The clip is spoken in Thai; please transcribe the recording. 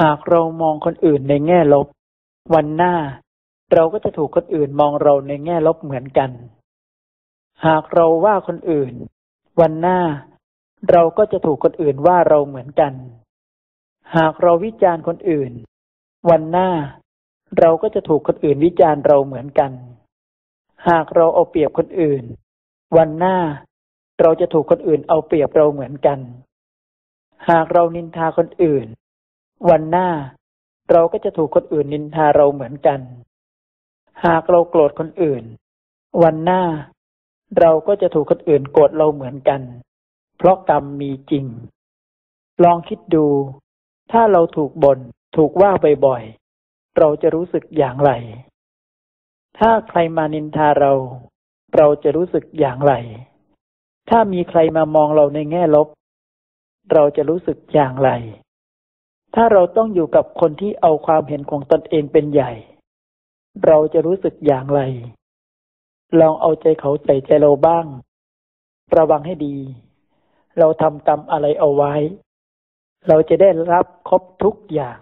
หากเรามองคนอื่นในแง่ลบ วันหน้า เราก็จะถูกคนอื่นมองเราในแง่ลบเหมือนกัน หากเราว่าคนอื่น วันหน้า เราก็จะถูกคนอื่นว่าเราเหมือนกัน หากเราวิจารณ์คนอื่น วันหน้า เราก็จะถูกคนอื่นวิจารณ์เราเหมือนกัน หากเราเอาเปรียบคนอื่น วันหน้า เราจะถูกคนอื่นเอาเปรียบเราเหมือนกัน หากเรานินทาคนอื่น วันหน้า เราก็จะถูกคนอื่นนินทาเราเหมือนกัน หากเราโกรธคนอื่น วันหน้า เราก็จะถูกคนอื่นโกรธเราเหมือนกัน เพราะกรรมมีจริง ลองคิดดู ถ้าเราถูกบน่นถูกว่าบ่อยๆเราจะรู้สึกอย่างไร ถ้าใครมานินทาเรา เราจะรู้สึกอย่างไร ถ้ามีใครมามองเราในแง่ลบ เราจะรู้สึกอย่างไร ถ้าเราต้องอยู่กับคนที่เอาความเห็นของตนเองเป็นใหญ่ เราจะรู้สึกอย่างไร ลองเอาใจเขาใส่ใจเราบ้าง ระวังให้ดี เราทำตามอะไรเอาไว้ เราจะได้รับครบทุกอย่าง